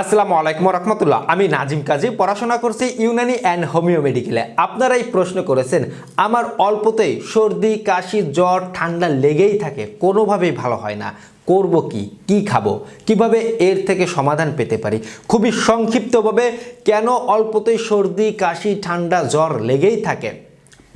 আসসালামু আলাইকুম রহমতুল্লাহ আমি নাজিম কাজী, পড়াশোনা করছি ইউনানি অ্যান্ড হোমিও মেডিকেলে। আপনারা এই প্রশ্ন করেছেন, আমার অল্পতেই সর্দি, কাশি, জ্বর, ঠান্ডা লেগেই থাকে, কোনোভাবেই ভালো হয় না। করব কি? কি খাব? কীভাবে এর থেকে সমাধান পেতে পারি? খুবই সংক্ষিপ্তভাবে, কেন অল্পতেই সর্দি, কাশি, ঠান্ডা, জ্বর লেগেই থাকে?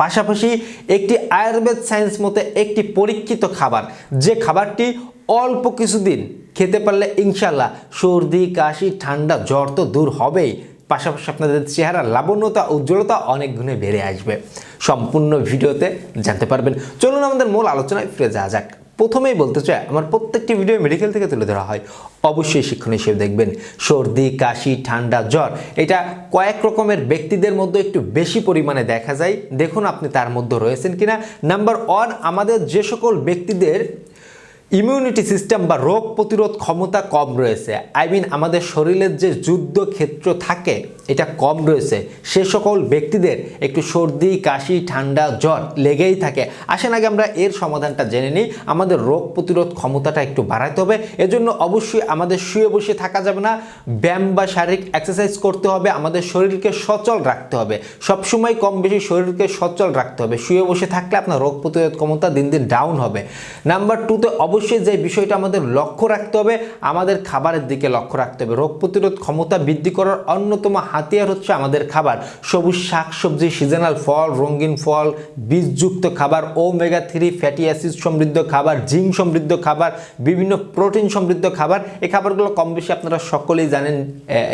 পাশাপাশি একটি আয়ুর্বেদ সায়েন্স মতে একটি পরীক্ষিত খাবার, যে খাবারটি অল্প কিছুদিন খেতে পারলে ইনশাল্লাহ সর্দি, কাশি, ঠান্ডা, জ্বর তো দূর হবেই। পাশাপাশি আপনাদের চেহারা লাবণ্যতা, উজ্জ্বলতা অনেক গুণে বেড়ে আসবে। সম্পূর্ণ ভিডিওতে জানতে পারবেন। চলুন আমাদের মূল আলোচনায় ফিরে যাওয়া যাক। প্রথমেই বলতে চাই, আমার প্রত্যেকটি ভিডিও মেডিকেল থেকে তুলে ধরা হয়। অবশ্যই শিক্ষণ হিসেবে দেখবেন, সর্দি, কাশি, ঠান্ডা, জ্বর, এটা কয়েক রকমের ব্যক্তিদের মধ্যে একটু বেশি পরিমাণে দেখা যায়। দেখুন আপনি তার মধ্যে রয়েছেন কিনা। নাম্বার ওয়ান আমাদের যে সকল ব্যক্তিদের ইমিউনিটি সিস্টেম বা রোগ প্রতিরোধ ক্ষমতা কম রয়েছে। আই মিন আমাদের শরীরের যে যুদ্ধক্ষেত্র থাকে এটা কম রয়েছে। সে সকল ব্যক্তিদের একটু সর্দি, কাশি, ঠান্ডা, জ্বর লেগেই থাকে। আসেন আগে আমরা এর সমাধানটা জেনে নিই। আমাদের রোগ প্রতিরোধ ক্ষমতাটা একটু বাড়াতে হবে। এজন্য অবশ্যই আমাদের শুয়ে বসে থাকা যাবে না। ব্যায়াম বা শারীরিক এক্সারসাইজ করতে হবে। আমাদের শরীরকে সচল রাখতে হবে। সবসময় কম বেশি শরীরকে সচল রাখতে হবে। শুয়ে বসে থাকলে আপনার রোগ প্রতিরোধ ক্ষমতা দিন দিন ডাউন হবে। নাম্বার টুতে অবশ্যই যে বিষয়টা আমাদের লক্ষ্য রাখতে হবে, আমাদের খাবারের দিকে লক্ষ্য রাখতে হবে। রোগ প্রতিরোধ ক্ষমতা বৃদ্ধি করার অন্যতম হাতিয়ার হচ্ছে আমাদের খাবার। সবুজ শাক, সবজি সিজনাল ফল, রঙিন ফল, বীজযুক্ত খাবার ওমেগা থ্রি ফ্যাটি অ্যাসিড সমৃদ্ধ খাবার জিঙ্ক সমৃদ্ধ খাবার, বিভিন্ন প্রোটিন সমৃদ্ধ খাবার। এই খাবারগুলো কম বেশি আপনারা সকলেই জানেন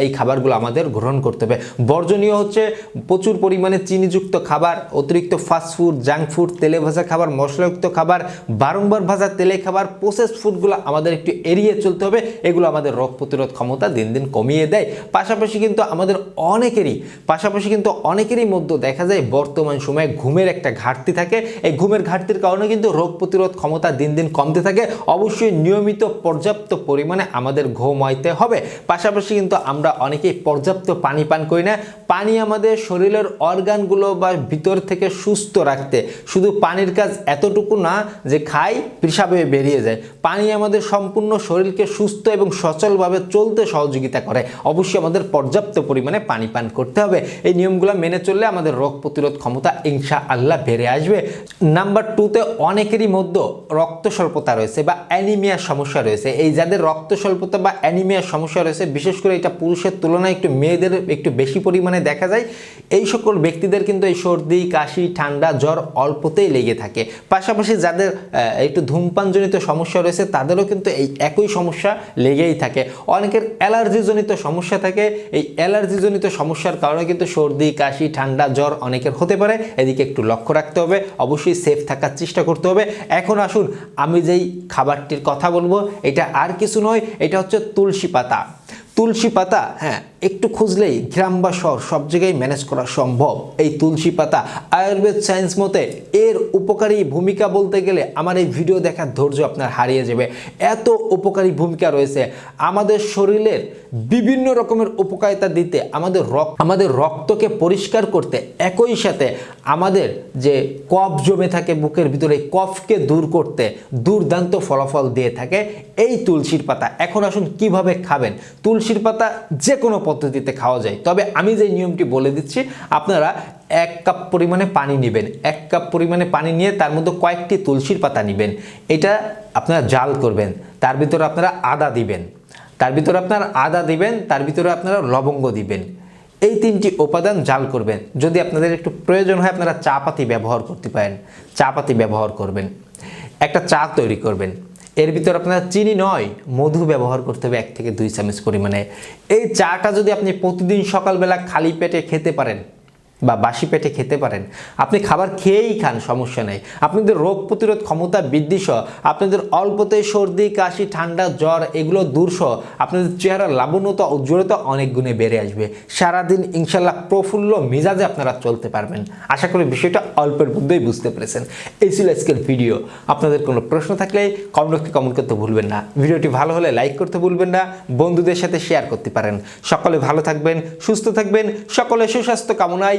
এই খাবারগুলো আমাদের গ্রহণ করতে হবে। বর্জনীয় হচ্ছে প্রচুর পরিমাণে চিনিযুক্ত খাবার, অতিরিক্ত ফাস্টফুড জাঙ্ক ফুড তেলে ভাজা খাবার, মশলাযুক্ত খাবার, বারংবার ভাজা তেলে খাবার প্রসেস ফুডগুলো আমাদের একটু এড়িয়ে চলতে হবে। এগুলো আমাদের রোগ প্রতিরোধ ক্ষমতা দিন দিন কমিয়ে দেয়। পাশাপাশি কিন্তু আমাদের অনেকেরই, পাশাপাশি কিন্তু অনেকেরই মধ্যে দেখা যায় বর্তমান সময়ে ঘুমের একটা ঘাটতি থাকে। এই ঘুমের ঘাটতির কারণে কিন্তু রোগ প্রতিরোধ ক্ষমতা দিন দিন কমতে থাকে। অবশ্যই নিয়মিত পর্যাপ্ত পরিমাণে আমাদের ঘুমাইতে হবে। পাশাপাশি কিন্তু আমরা অনেকেই পর্যাপ্ত পানি পান করি না। পানি আমাদের শরীরের অর্গানগুলো বা ভিতর থেকে সুস্থ রাখতে শুধু পানির কাজ এতটুকু না যে খাই পেশাবে বেরিয়ে যায়। পানি আমাদের সম্পূর্ণ শরীরকে সুস্থ এবং সচলভাবে চলতে সহযোগিতা করে। অবশ্যই আমাদের পর্যাপ্ত পরিমাণে পানি পান করতে হবে। এই নিয়মগুলো মেনে চললে আমাদের রোগ প্রতিরোধ ক্ষমতা ইনশা আল্লাহ বেড়ে আসবে। নাম্বার টুতে অনেকেরই মধ্যে রক্ত স্বল্পতা রয়েছে বা অ্যানিমিয়ার সমস্যা রয়েছে। এই যাদের রক্ত স্বল্পতা বা অ্যানিমিয়ার সমস্যা রয়েছে, বিশেষ করে এটা পুরুষের তুলনায় একটু মেয়েদের একটু বেশি পরিমাণে দেখা যায়। এই সকল ব্যক্তিদের কিন্তু এই সর্দি, কাশি, ঠান্ডা, জ্বর অল্পতেই লেগে থাকে। পাশাপাশি যাদের একটু ধূমপানজনিত সমস্যা রয়েছে, তাদেরও কিন্তু এই একই সমস্যা লেগেই থাকে। অনেকের অ্যালার্জিজনিত সমস্যা থাকে। এই অ্যালার্জিজনিত সমস্যার কারণে কিন্তু সর্দি, কাশি, ঠান্ডা, জ্বর অনেকের হতে পারে। এদিকে একটু লক্ষ্য রাখতে হবে। অবশ্যই সেফ থাকার চেষ্টা করতে হবে। এখন আসুন, আমি যেই খাবারটির কথা বলব, এটা আর কিছু নয়, এটা হচ্ছে তুলসী পাতা। তুলসী পাতা হ্যাঁ একটু খুঁজলেই গ্রাম বা শহর সব জায়গায় ম্যানেজ করা সম্ভব। এই তুলসী পাতা আয়ুর্বেদ সায়েন্স মতে এর উপকারী ভূমিকা বলতে গেলে আমার এই ভিডিও দেখার ধৈর্য আপনার হারিয়ে যাবে। এত উপকারী ভূমিকা রয়েছে। আমাদের শরীরের বিভিন্ন রকমের উপকারিতা দিতে আমাদের রক্ত আমাদের রক্তকে পরিষ্কার করতে একই সাথে আমাদের যে কফ জমে থাকে বুকের ভিতরে, কফকে দূর করতে দুর্দান্ত ফলাফল দিয়ে থাকে। এই তুলসীর পাতা। এখন আসুন কীভাবে খাবেন? তুলসীর পাতা যে কোনো পদ্ধতিতে খাওয়া যায়। তবে আমি যে নিয়মটি বলে দিচ্ছি, আপনারা এক কাপ পরিমাণে পানি নেবেন। এক কাপ পরিমাণে পানি নিয়ে তার মধ্যে কয়েকটি তুলসীর পাতা নেবেন। এটা আপনারা জাল করবেন। তার ভিতরে আপনারা আদা দিবেন। তার ভিতরে আপনার আদা দিবেন, তার ভিতরে আপনারা লবঙ্গ দিবেন। এই তিনটি উপাদান জাল করবেন। যদি আপনাদের একটু প্রয়োজন হয়, আপনারা চা পাতি ব্যবহার করতে পারেন। চা পাতি ব্যবহার করবেন। একটা চা তৈরি করবেন। এর ভিতর আপনারা চিনি নয়, মধু ব্যবহার করতে হবে এক থেকে দুই চামচ পরিমাণে। এই চাটা যদি আপনি প্রতিদিন সকালবেলা খালি পেটে খেতে পারেন বা বাসি পেটে খেতে পারেন। আপনি খাবার খেয়েই খান, সমস্যা নেই। আপনাদের রোগ প্রতিরোধ ক্ষমতা বৃদ্ধি সহ, আপনাদের অল্পতে সর্দি, কাশি, ঠান্ডা, জ্বর এগুলো দূর সহ, আপনাদের চেহারা লাবণ্যতা উজ্জ্বলতা অনেক গুণে বেড়ে আসবে। সারাদিন ইনশাল্লাহ প্রফুল্ল মেজাজে আপনারা চলতে পারবেন। আশা করি বিষয়টা অল্পের মধ্যেই বুঝতে পেরেছেন। এই ছিল আজকের ভিডিও। আপনাদের কোনো প্রশ্ন থাকলে কমেন্ট কমেন্ট করতে ভুলবেন না। ভিডিওটি ভালো হলে লাইক করতে ভুলবেন না। বন্ধুদের সাথে শেয়ার করতে পারেন। সকলে ভালো থাকবেন, সুস্থ থাকবেন। সকলে সুস্বাস্থ্য কামনায়